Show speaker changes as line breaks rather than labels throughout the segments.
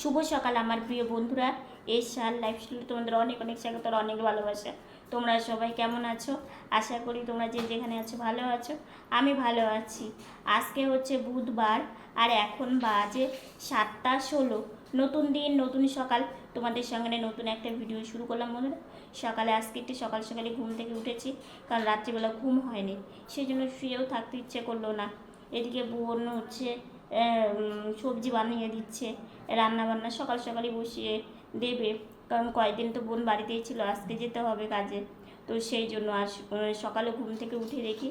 শুভ সকাল, আমার প্রিয় বন্ধুরা। এই সাল লাইফ লাইফস্টাইল তোমাদের অনেক অনেক স্বাগত অনেক ভালোবাসা। তোমরা সবাই কেমন আছো? আশা করি তোমরা যে যেখানে আছো ভালো আছো, আমি ভালো আছি। আজকে হচ্ছে বুধবার আর এখন বাজে সাতটা ষোলো। নতুন দিন, নতুন সকাল। তোমাদের সঙ্গে নতুন একটা ভিডিও শুরু করলাম বন্ধুরা। সকালে আজকে একটু সকাল সকালে ঘুম থেকে উঠেছি, কারণ রাত্রিবেলা ঘুম হয়নি। সেই জন্য শুয়েও থাকতে ইচ্ছে করল না। এদিকে বোন হচ্ছে সবজি বানিয়ে দিচ্ছে রান্না বান্না সকাল সকালই বসিয়ে দেবে। কারণ কয়েকদিন তো বোন বাড়িতেই ছিল, আজকে যেতে হবে কাজে। তো সেই জন্য আজ সকালে ঘুম থেকে উঠে দেখি,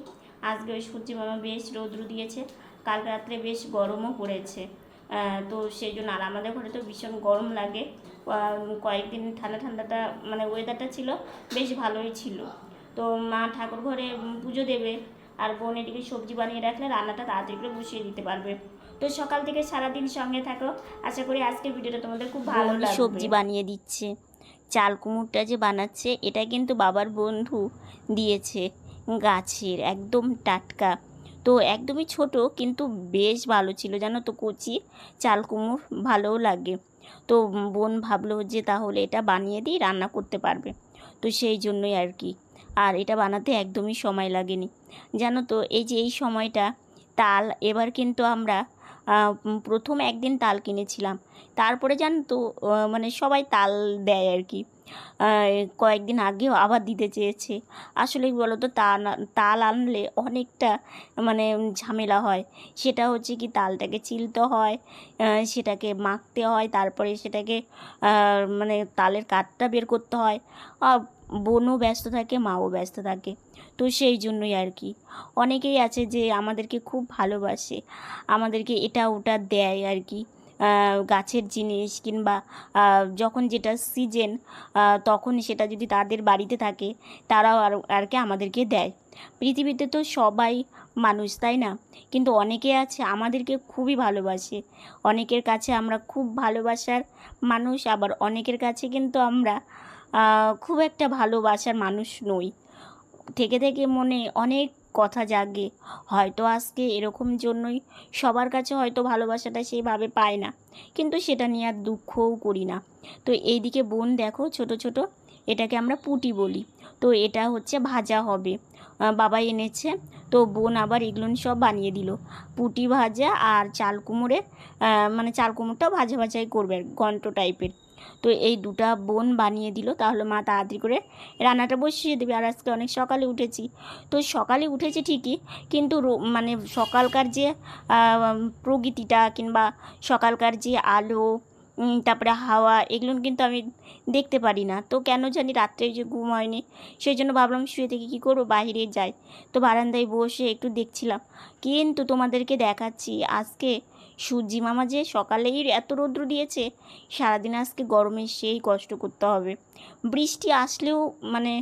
আজকে ওই সূর্যি মামা বেশ রৌদ্র দিয়েছে, কাল রাত্রে বেশ গরমও পড়েছে। তো সেই জন্য, আর আমাদের ঘরে তো ভীষণ গরম লাগে। কয়েকদিন ঠান্ডা ঠান্ডাটা মানে ওয়েদারটা ছিল, বেশ ভালোই ছিল। তো মা ঠাকুর ঘরে পুজো দেবে, আর বোন এদিকে সবজি বানিয়ে রাখলে রান্নাটা তাড়াতাড়ি করে বসিয়ে দিতে পারবে। তো সকাল থেকে সারাদিন সঙ্গে থাকো। আশা করি আজকের ভিডিওটা তোমাদের খুব ভালো লাগবে।
সবজি বানিয়ে দিচ্ছে। চাল কুমড়টা যে বানাচ্ছে এটা কিন্তু বাবার বন্ধু দিয়েছে গাছের একদম টাটকা। তো একদমই ছোট কিন্তু বেশ ভালো ছিল। জানো তো কচি চাল কুমড় ভালোও লাগে। তো বোন ভাবলো যে তাহলে এটা বানিয়ে দিই রান্না করতে পারবে। তো সেই জন্যই আর কি। আর এটা বানাতে একদমই সময় লাগেনি। জানো তো এই যে এই সময়টা তাল এবার কিন্তু আমরা প্রথম একদিন তাল কিনেছিলাম। তারপরে জানো তো মানে সবাই তাল দেয় আর কি। কয়েকদিন আগেও আবার দিতে চেয়েছে। আসলে বলো তো তাল তাল আনলে অনেকটা মানে ঝামেলা হয়। সেটা হচ্ছে কি, তালটাকে চিলতে হয় সেটাকে মাখতে হয়, তারপরে সেটাকে মানে তালের কাঠটা বের করতে হয়। বোনও ব্যস্ত থাকে, মাও ব্যস্ত থাকে। তো সেই জন্যই আর কি। অনেকেই আছে যে আমাদেরকে খুব ভালোবাসে, আমাদেরকে এটা ওটা দেয় আর কি। গাছের জিনিস কিংবা যখন যেটা সিজন তখন সেটা যদি তাদের বাড়িতে থাকে, তারাও আর আর কি আমাদেরকে দেয়। পৃথিবীতে তো সবাই মানুষ, তাই না? কিন্তু অনেকে আছে আমাদেরকে খুবই ভালোবাসে। অনেকের কাছে আমরা খুব ভালোবাসার মানুষ, আবার অনেকের কাছে কিন্তু আমরা খুব একটা ভালোবাসার মানুষ নই। থেকে থেকে মনে অনেক কথা জাগে। হয়তো আজকে এরকম জন্যই সবার কাছে হয়তো ভালোবাসাটা সেইভাবে পায় না, কিন্তু সেটা নিয়ে আর দুঃখও করি না। তো এইদিকে বোন দেখো, ছোট ছোট, এটাকে আমরা পুটি বলি। তো এটা হচ্ছে ভাজা হবে। বাবা এনেছে, তো বোন আবার এগুলো সব বানিয়ে দিল। পুটি ভাজা আর চাল কুমড়ের মানে চাল কুমড়োটাও ভাজা ভাজাই করবে, ঘন্ট টাইপের তো এই দুটা বোন বানিয়ে দিল। তাহলে মা তাড়াতাড়ি করে রান্নাটা বসিয়ে দেবে। আর আজকে অনেক সকালে উঠেছি। তো সকালে উঠেছি ঠিকই, কিন্তু মানে সকালকার যে প্রকৃতিটা কিংবা সকালকার যে আলো তারপরে হাওয়া, এগুলো কিন্তু আমি দেখতে পারি না। তো কেন জানি রাত্রে যে ঘুম হয়নি সেই জন্য ভাবলাম শুয়ে থেকে কী করব? বাইরে যাই। তো বারান্দায় বসে একটু দেখছিলাম। কিন্তু তোমাদেরকে দেখাচ্ছি, আজকে সূর্যি মামা যে সকালেই এত রৌদ্র দিয়েছে, সারাদিন আজকে গরমে সেই কষ্ট করতে হবে। বৃষ্টি আসলেও মানে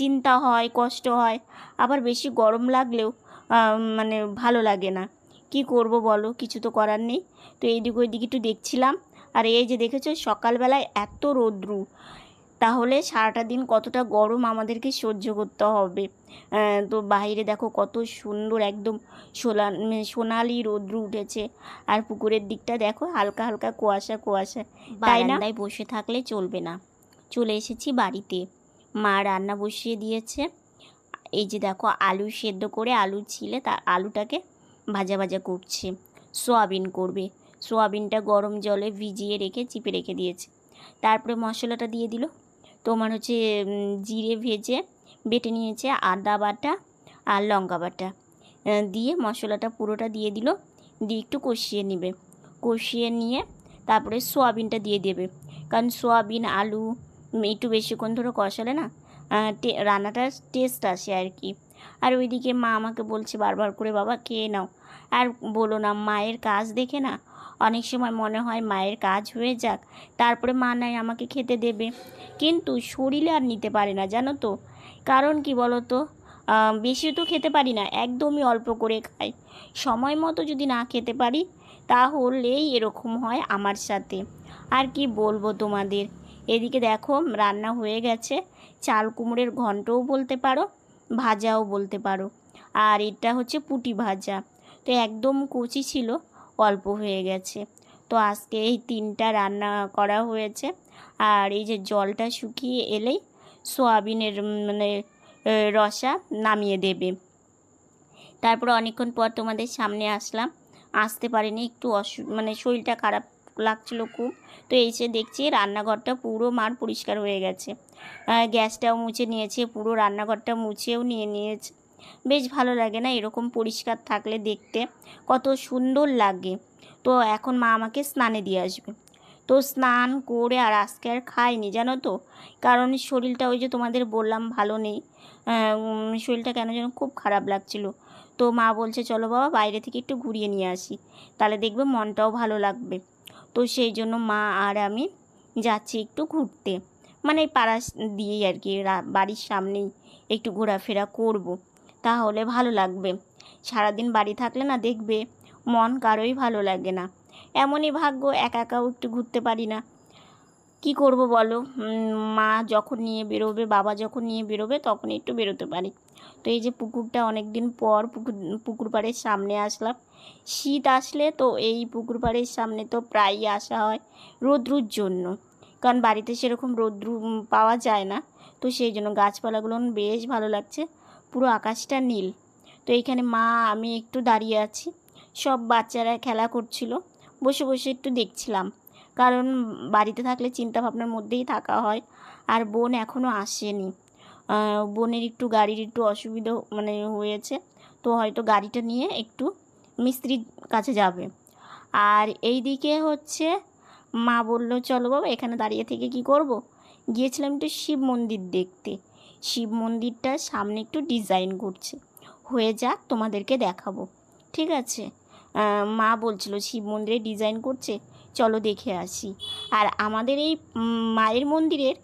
চিন্তা হয়, কষ্ট হয়, আবার বেশি গরম লাগলেও মানে ভালো লাগে না। কি করব বলো, কিছু তো করার নেই। তো এইদিক ওইদিক একটু দেখছিলাম, আর এই যে দেখেছ সকালবেলায় এত রৌদ্রু তাহলে সারাটা দিন কতটা গরম আমাদেরকে সহ্য করতে হবে? তো বাইরে দেখো কত সুন্দর একদম সোলা মানে সোনালি রৌদ্র উঠেছে। আর পুকুরের দিকটা দেখো হালকা হালকা কুয়াশা কুয়াশা। তাই না? বসে থাকলে চলবে না। চলে এসেছি বাড়িতে। মা রান্না বসিয়ে দিয়েছে। এই যে দেখো আলু সেদ্ধ করে আলু ছিলে তা, আলুটাকে ভাজা ভাজা করছে। সোয়াবিন করবে। সোয়াবিনটা গরম জলে ভিজিয়ে রেখে, চিপে রেখে দিয়েছে। তারপরে মশলাটা দিয়ে দিল। তোমার হচ্ছে জিরে ভেজে বেটে নিয়েছে আদা বাটা আর লঙ্কা বাটা। দিয়ে মশলাটা পুরোটা দিয়ে দিল, দিয়ে একটু কষিয়ে নেবে। কষিয়ে নিয়ে তারপরে সোয়াবিনটা দিয়ে দেবে। কারণ সোয়াবিন, আলু একটু বেশিক্ষণ ধরে কষালে না রান্নাটার টেস্ট আসে আর কি। আর ওইদিকে মা আমাকে বলছে বারবার করে, বাবা, খেয়ে নাও। আর বলো না, মায়ের কাজ দেখে না অনেক সময় মনে হয় মায়ের কাজ হয়ে যাক, তারপরে মা নাই আমাকে খেতে দেবে। কিন্তু শরীরে আর নিতে পারে না, জানো তো। কারণ কি বলো তো বেশি তো খেতে পারি না, একদমই অল্প করে খাই। সময় মতো যদি না খেতে পারি, তাহলেই এরকম হয় আমার সাথে। আর কি বলব তোমাদের? এদিকে দেখো, রান্না হয়ে গেছে। চাল কুমড়োর ঘন্টও বলতে পারো, ভাজাও বলতে পারো। আর এটা হচ্ছে পুটি ভাজা। তো একদম কচি ছিল অল্প হয়ে গেছে। তো আজকে এই তিনটা রান্না করা হয়েছে। আর এই যে জলটা শুকিয়ে এলেই সোয়াবিনের মানে রসা নামিয়ে দেবে। তারপরে অনেকক্ষণ পর তোমাদের সামনে আসলাম। আসতে পারিনি, একটু অসু মানে শরীরটা খারাপ লাগছিল খুব। তো এসে দেখছি রান্নাঘরটা পুরো মার পরিষ্কার হয়ে গেছে। গ্যাসটাও মুছে নিয়েছে, পুরো রান্নাঘরটা মুছেও নিয়ে নিয়েছে। বেশ ভালো লাগে না এরকম পরিষ্কার থাকলে দেখতে। কত সুন্দর লাগে। তো এখন মা আমাকে স্নানে দিয়ে আসবে। তো স্নান করে আর আজকে আর খাইনি, জানো তো? কারণ শরীরটা ওই যে তোমাদের বললাম ভালো নেই। শরীরটা কেন যেন খুব খারাপ লাগছিল। তো মা বলছে, চলো বাবা, বাইরে থেকে একটু ঘুরিয়ে নিয়ে আসি। তাহলে দেখবে মনটাও ভালো লাগবে। তো সেই জন্য মা আর আমি যাচ্ছি একটু ঘুরতে। মানে পাড়া দিয়েই আর কি বাড়ির সামনেই একটু ঘোরাফেরা করব। তাহলে ভালো লাগবে। সারাদিন বাড়ি থাকলে না দেখবে, মন কারোই ভালো লাগে না। এমনই ভাগ্য, একা একাও একটু ঘুরতে পারি না। কি করব বলো? মা যখন নিয়ে বেরোবে, বাবা যখন নিয়ে বেরোবে, তখন একটু বেরোতে পারি। তো এই যে পুকুরটা অনেক দিন পর পুকুর পুকুর পাড়ের সামনে আসলাম। শীত আসলে তো এই পুকুর পাড়ের সামনে তো প্রায়ই আসা হয় রোদ্রুর জন্য। কারণ বাড়িতে সেরকম রোদ্রু পাওয়া যায় না। তো সেই জন্য গাছপালাগুলো বেশ ভালো লাগছে। পুরো আকাশটা নীল। তো এইখানে মা, আমি একটু দাঁড়িয়ে আছি। সব বাচ্চারা খেলা করছিল। বসে বসে একটু দেখছিলাম। কারণ বাড়িতে থাকলে চিন্তা ভাবনার মধ্যেই থাকা হয়। আর বোন এখনও আসেনি। বোনের একটু গাড়ির একটু অসুবিধা মানে হয়েছে। তো হয়তো গাড়িটা নিয়ে একটু মিস্ত্রির কাছে যাবে। আর এই দিকে হচ্ছে মা বলল, চলো বাবা, এখানে দাঁড়িয়ে থেকে কি করব। গিয়েছিলাম একটু শিব মন্দির দেখতে। শিব মন্দিরটার সামনে একটু ডিজাইন করছে। হয়ে যাক, তোমাদেরকে দেখাবো। ঠিক আছে? মা বলছিল, শিব মন্দিরে ডিজাইন করছে? চলো দেখে আসি। আর আমাদের এই মায়ের মন্দিরের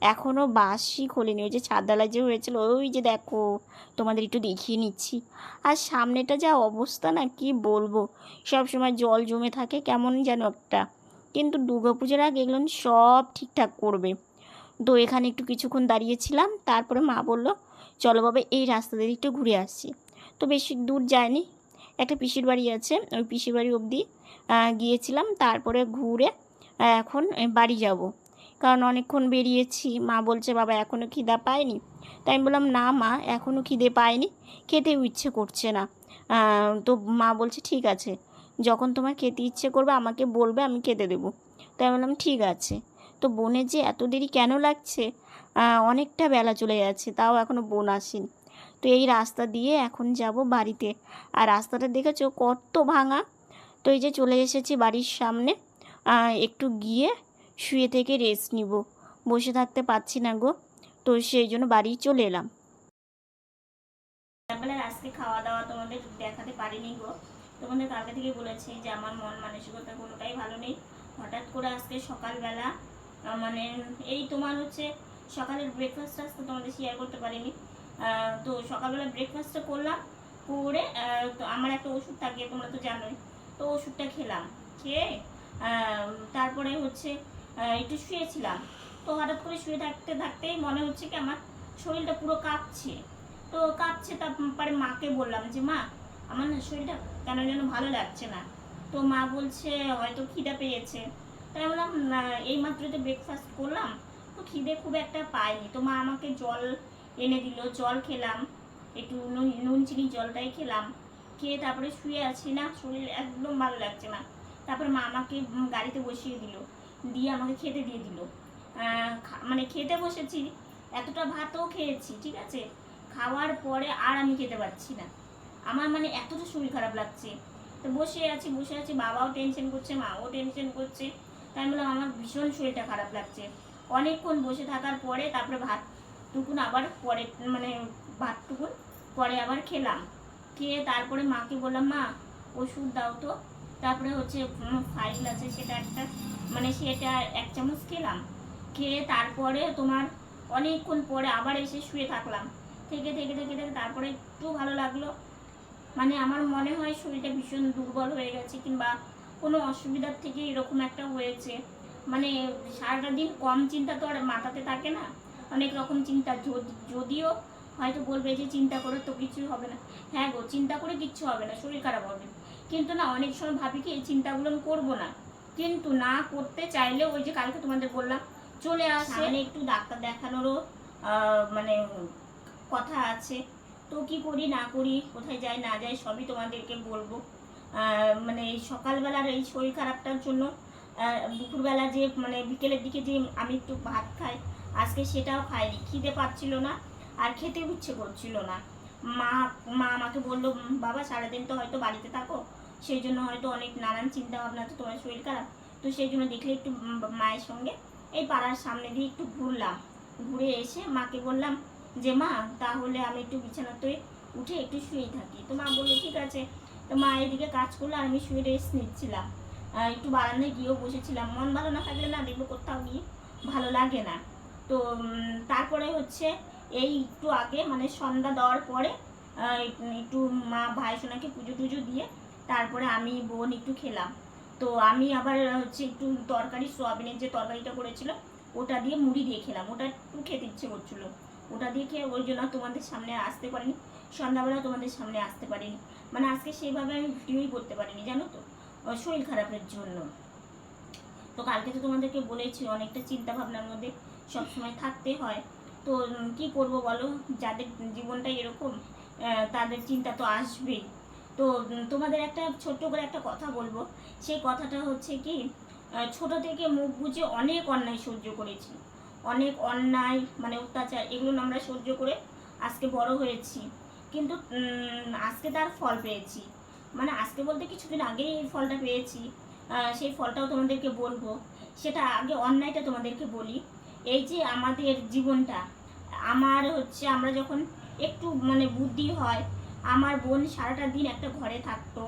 এখনও বাসই খোলেনি। ওই যে ছাদডালা যে হয়েছিল, ওই যে দেখো, তোমাদের একটু দেখিয়ে নিচ্ছি। আর সামনেটা যা অবস্থা না, কি বলব? সব সময় জল জমে থাকে, কেমন যেন একটা। কিন্তু দুর্গাপুজোর আগে এগুলো সব ঠিকঠাক করবে। তো এখানে একটু কিছুক্ষণ দাঁড়িয়েছিলাম, তারপরে মা বলল, চলো বাবা, এই রাস্তা দিয়ে একটু ঘুরে আসছি তো বেশি দূর যায়নি। একটা পিসির বাড়ি আছে, ওই পিসির বাড়ি অবধি গিয়েছিলাম। তারপরে ঘুরে এখন বাড়ি যাব। কারণ অনেকক্ষণ বেরিয়েছি। মা বলছে, বাবা এখনও খিদা পায়নি? তাই আমি বললাম, না মা এখনও খিদে পায়নি। খেতেও ইচ্ছে করছে না। তো মা বলছে, ঠিক আছে। যখন তোমার খেতে ইচ্ছে করবে, আমাকে বলবে, আমি খেতে দেবো। তাই বললাম, ঠিক আছে। তো বোনের যে এত দেরি কেন লাগছে? অনেকটা বেলা চলে যাচ্ছে, তাও এখনও বোন আসেনি। তো এই রাস্তা দিয়ে এখন যাব বাড়িতে। আর রাস্তাটা দেখেছ কত ভাঙা? তো এই যে চলে এসেছি বাড়ির সামনে। একটু গিয়ে শুয়ে থেকে রেস্ট নিব। বসে থাকতে পারছি না গো, তো সেই জন্য বাড়ি চলে এলাম।
আজকে খাওয়া দাওয়া তোমাদের দেখাতে পারিনি গো। তোমাদের কালকে থেকে বলেছি যে আমার মন মানসিকতা কোনোটাই ভালো নেই। হঠাৎ করে আজকে সকালবেলা মানে এই তোমার হচ্ছে সকালের ব্রেকফাস্টটা আজকে তোমাদের শেয়ার করতে পারিনি। তো সকালবেলা ব্রেকফাস্টটা করলাম, করে তো আমার একটা ওষুধ থাকে তোমরা তো জানোই। তো ওষুধটা খেলাম, খেয়ে তারপরে হচ্ছে একটু শুয়েছিলাম। তো হঠাৎ করে শুয়ে থাকতে থাকতেই মনে হচ্ছে কি আমার শরীরটা পুরো কাঁপছে। তো কাঁপছে তারপরে মাকে বললাম যে, মা, আমার না শরীরটা কেন যেন ভালো লাগছে না। তো মা বলছে, হয়তো খিদে পেয়েছে। তাই বললাম, না, এই মাত্র তো ব্রেকফাস্ট করলাম, তো খিদে খুব একটা পাইনি। তো মা আমাকে জল এনে দিল, জল খেলাম, একটু নুন নুন, চিনি জলটাই খেলাম। খেয়ে তারপরে শুয়ে আছি না, শরীর একদম ভালো লাগছে না। তারপরে মা আমাকে গাড়িতে বসিয়ে দিল, দিয়ে আমাকে খেতে দিয়ে দিল। মানে খেতে বসেছি, এতটা ভাতও খেয়েছি, ঠিক আছে? খাওয়ার পরে আর আমি খেতে পারছি না। আমার মানে এতটা শরীর খারাপ লাগছে। তো বসে আছি বসে আছি, বাবাও টেনশন করছে, মাও টেনশন করছে। তাই বললাম, আমার ভীষণ শরীরটা খারাপ লাগছে। অনেকক্ষণ বসে থাকার পরে তারপরে ভাত টুকুন আবার পরে মানে ভাত টুকুন পরে আবার খেলাম। খেয়ে তারপরে মাকে বললাম, মা, ওষুধ দাও তো। তারপরে হচ্ছে ফাইল আছে, সেটা একটা মানে সেটা এক চামচ খেলাম। খেয়ে তারপরে তোমার অনেকক্ষণ পরে আবার এসে শুয়ে থাকলাম। থেকে থেকে থেকে থেকে তারপরে একটু ভালো লাগল। মানে আমার মনে হয় শরীরটা ভীষণ দুর্বল হয়ে গেছে কিংবা কোনো অসুবিধার থেকে এরকম একটা হয়েছে। মানে সারাটা দিন কম চিন্তা তো আর মাথাতে থাকে না। অনেক রকম চিন্তা যদি- যদিও হয়তো বলবে যে চিন্তা করে তো কিছুই হবে না। হ্যাঁ গো, চিন্তা করে কিচ্ছু হবে না, শরীর খারাপ হবে। কিন্তু না, অনেক সময় ভাবি কি, এই চিন্তাগুলো আমি করব না। কিন্তু না করতে চাইলে ওই যে কালকে তোমাদের বললাম, চলে আসে। একটু ডাক্তার দেখানোরও মানে কথা আছে। তো কি করি, না করি, কোথায় যাই, না যাই, সবই তোমাদেরকে বলব। মানে সকালবেলার এই শরীর খারাপটার জন্য দুপুরবেলা যে মানে বিকেলের দিকে যে আমি একটু ভাত খাই, আজকে সেটাও খাইনি, খিদে পাচ্ছিল না আর খেতে ইচ্ছে করছিল না। মা মা আমাকে বলল বাবা, সারাদিন তো হয়তো বাড়িতে থাকো, সেই জন্য হয়তো অনেক নানান চিন্তা ভাবনা তো তোমার শরীর খারাপ। তো সেই জন্য দেখলে একটু মায়ের সঙ্গে এই পাড়ার সামনে দিয়ে একটু ঘুরলাম। ঘুরে এসে মাকে বললাম যে, মা, তাহলে আমি একটু বিছানাতে উঠে একটু শুয়ে থাকি। তো মা বলল, ঠিক আছে। তো মা এদিকে কাজ করল আর আমি শুয়ে রেস্ট নিচ্ছিলাম। একটু বারান্দায় গিয়েও বসেছিলাম। মন ভালো না থাকলে না দেখব কোথাও গিয়ে ভালো লাগে না। তো তারপরে হচ্ছে এই একটু আগে মানে সন্ধ্যা দেওয়ার পরে একটু মা ভাই সোনাকে পুজো টুজো দিয়ে তারপরে আমি বোন একটু খেলাম। তো আমি আবার হচ্ছে একটু তরকারি, সোয়াবিনের যে তরকারিটা করেছিল, ওটা দিয়ে মুড়ি দিয়ে খেলাম। ওটা একটু খেতে ইচ্ছে করছিল। ওটা দিয়ে খেয়ে ওই জন্য তোমাদের সামনে আসতে পারিনি। সন্ধ্যাবেলা তোমাদের সামনে আসতে পারিনি। মানে আজকে সেইভাবে আমি ভিডিওই করতে পারিনি, জানো তো? শরীর খারাপের জন্য। তো কালকে তো তোমাদেরকে বলেছি অনেকটা চিন্তা ভাবনার মধ্যে সবসময় থাকতে হয়। তো কি করব বলো? যাদের জীবনটা এরকম তাদের চিন্তা তো আসবেই। তো তোমাদের একটা ছোট্ট করে একটা কথা বলব। সেই কথাটা হচ্ছে কি ছোট থেকে মুখ বুঝে অনেক অন্যায় সহ্য করেছি। অনেক অন্যায় মানে অত্যাচার, এগুলো আমরা সহ্য করে আজকে বড় হয়েছি। কিন্তু আজকে তার ফল পেয়েছি। মানে আজকে বলতে কিছুদিন আগেই এই ফলটা পেয়েছি। সেই ফলটাও তোমাদেরকে বলব। সেটা আগে অন্যায়টা তোমাদেরকে বলি। এই যে আমাদের জীবনটা, আমার হচ্ছে আমরা যখন একটু মানে বুদ্ধি হয়, আমার বোন সারাটা দিন একটা ঘরে থাকতো,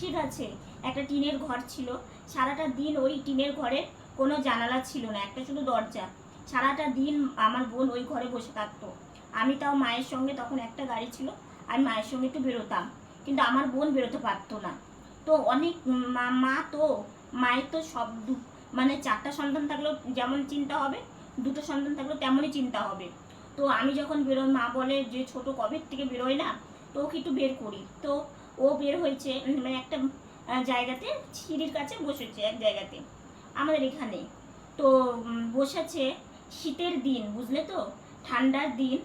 ঠিক আছে? একটা টিনের ঘর ছিল। সারাটা দিন ওই টিনের ঘরে কোনো জানালা ছিল না, একটা শুধু দরজা। সারাটা দিন আমার বোন ওই ঘরে বসে থাকতো। আমি তাও মায়ের সঙ্গে তখন একটা গাড়ি ছিল, আমি মায়ের সঙ্গে একটু বেরোতাম। কিন্তু আমার বোন বেরোতে পারতো না। তো অনেক মা তো, মায়ের তো সব দু- মানে চারটা সন্তান থাকলেও যেমন চিন্তা হবে, দুটো সন্তান থাকলেও তেমনই চিন্তা হবে। তো আমি যখন বেরোই, মা বলে যে ছোট কবের থেকে বেরোয় না, তো ওকে একটু বের করি। তো ও বের হয়েছে মানে একটা জায়গাতে, সিঁড়ির কাছে বসেছে এক জায়গাতে, আমাদের এখানে। তো বসেছে শীতের দিন, বুঝলে তো? ঠান্ডার দিন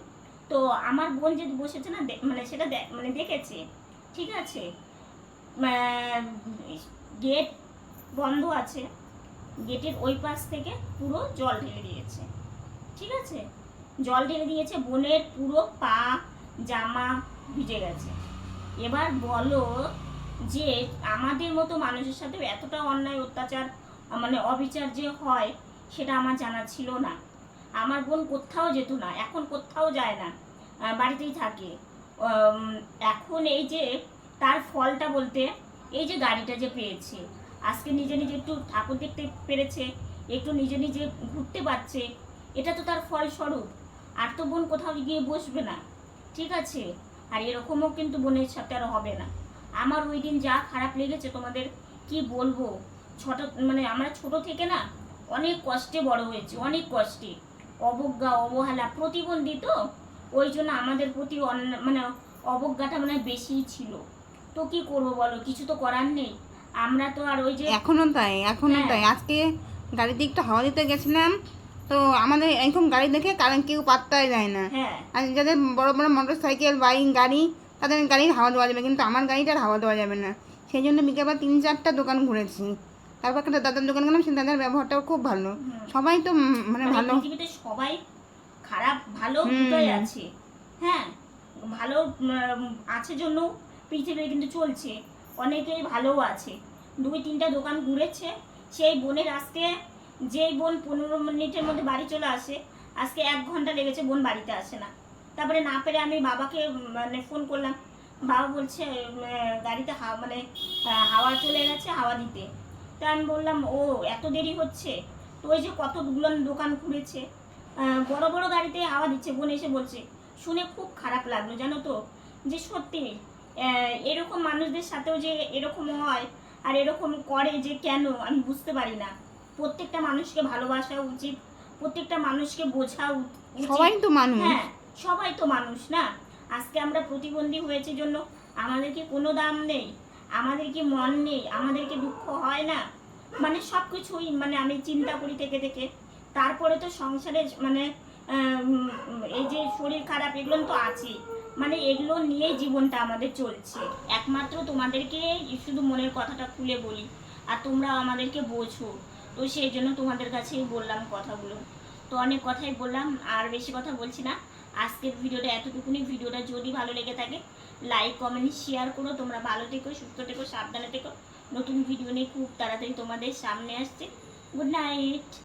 তো আমার বোন যে বসেছে না মানে সেটা মানে দেখেছে, ঠিক আছে? গেট বন্ধ আছে, গেটের ওই পাশ থেকে পুরো জল ঢেলে দিয়েছে, ঠিক আছে? জল ঢেলে দিয়েছে, বোনের পুরো পা, জামা ভিজে গেছে। এবার বলো যে, আমাদের মতো মানুষের সাথে এতটা অন্যায়, অত্যাচার মানে অবিচার যে হয়, সেটা আমার জানা ছিল না। আমার বোন কোথাও যেত না, এখন কোথাও যায় না। বাড়িতেই থাকে। এখন এই যে তার ফলটা বলতে, এই যে গাড়িটা যে পেয়েছে, আজকে নিজে নিজে একটু ঠাকুর দেখতে পেরেছে, একটু নিজে নিজে ঘুরতে পারছে, এটা তো তার ফলস্বরূপ। আর তো বোন কোথাও গিয়ে বসবে না, ঠিক আছে? আর এরকমও কিন্তু বোনের সাথে আর হবে না। আমার ওই দিন যা খারাপ লেগেছে তোমাদের, কি বলব? ছোট মানে আমরা ছোট থেকে না, অনেক কষ্টে বড় হয়েছি, অনেক কষ্টে। অবজ্ঞা, অবহেলা, প্রতিবন্ধী তো? ওই জন্য আমাদের প্রতি মানে অবজ্ঞাটা মানে বেশিই ছিল। তো কি করব বলো? কিছু তো করার নেই। আমরা তো আর ওই যে
এখনও তাই এখনও
হ্যাঁ।
তাই। আজকে গাড়িতে একটু হাওয়া দিতে গেছিলাম তো আমাদের এরকম গাড়ি দেখে কারণ কেউ পাত্তাই যায় না।
হ্যাঁ।
আর যাদের বড় বড় মোটর সাইকেল বাইক গাড়ি তাদের গাড়ির হাওয়া দেওয়া যাবে কিন্তু আমার গাড়িটার হাওয়া দেওয়া যাবে না। সেই জন্য বিকেলবার তিন চারটা দোকান ঘুরেছি। তারপর একটা দাদার দোকান গেলাম সে দাদার ব্যবহারটাও খুব ভালো। সবাই তো মানে
মানে
ভালো।
সবাই ভালো। দুটোই আছে। হ্যাঁ ভালো আছে জন্য পৃথিবী কিন্তু চলছে। অনেকেই ভালোও আছে। দুই তিনটা দোকান ঘুরেছে। সেই বোনের আজকে যেই বোন পনেরো মিনিটের মধ্যে বাড়ি চলে আসে আজকে এক ঘণ্টা লেগেছে বোন বাড়িতে আসে না। তারপরে না পেরে আমি বাবাকে মানে ফোন করলাম। বাবা বলছে গাড়িতে হাওয়া মানে হাওয়া চলে গেছে হাওয়া দিতে। তা আমি বললাম ও এত দেরি হচ্ছে? তো ওই যে কতগুলো দোকান ঘুরেছে? বড় বড় গাড়িতে হাওয়া দিচ্ছে বোন এসে বলছে শুনে খুব খারাপ লাগল জানো তো? যে সত্যি এরকম মানুষদের সাথেও যে এরকম হয় আর এরকম করে যে কেন আমি বুঝতে পারি না। প্রত্যেকটা মানুষকে ভালোবাসা উচিত প্রত্যেকটা মানুষকে বোঝা উচিত।
সবাই তো মানুষ।
হ্যাঁ সবাই তো মানুষ না? আজকে আমরা প্রতিবন্ধী হয়েছে জন্য আমাদের কি কোনো দাম নেই? আমাদের কি মন নেই? আমাদের কি দুঃখ হয় না? মানে সব কিছুই মানে আমি চিন্তা করি থেকে থেকে। তারপরে তো সংসারে মানে এই যে শরীর খারাপ এগুলো তো আছেই। মানে এগুলো নিয়েই জীবনটা আমাদের চলছে। একমাত্র তোমাদেরকে শুধু মনের কথাটা খুলে বলি, আর তোমরা আমাদেরকে বোঝো। তো সেই জন্য তোমাদের কাছেই বললাম কথাগুলো। তো অনেক কথাই বললাম, আর বেশি কথা বলছি না। আজকের ভিডিওটা এতটুকুনি। ভিডিওটা যদি ভালো লেগে থাকে লাইক কমেন্ট শেয়ার করো। তোমরা ভালো থেকো, সুস্থ থেকো, সাবধানে থেকো। নতুন ভিডিও নিয়ে খুব তাড়াতাড়ি তোমাদের সামনে আসছে। Good night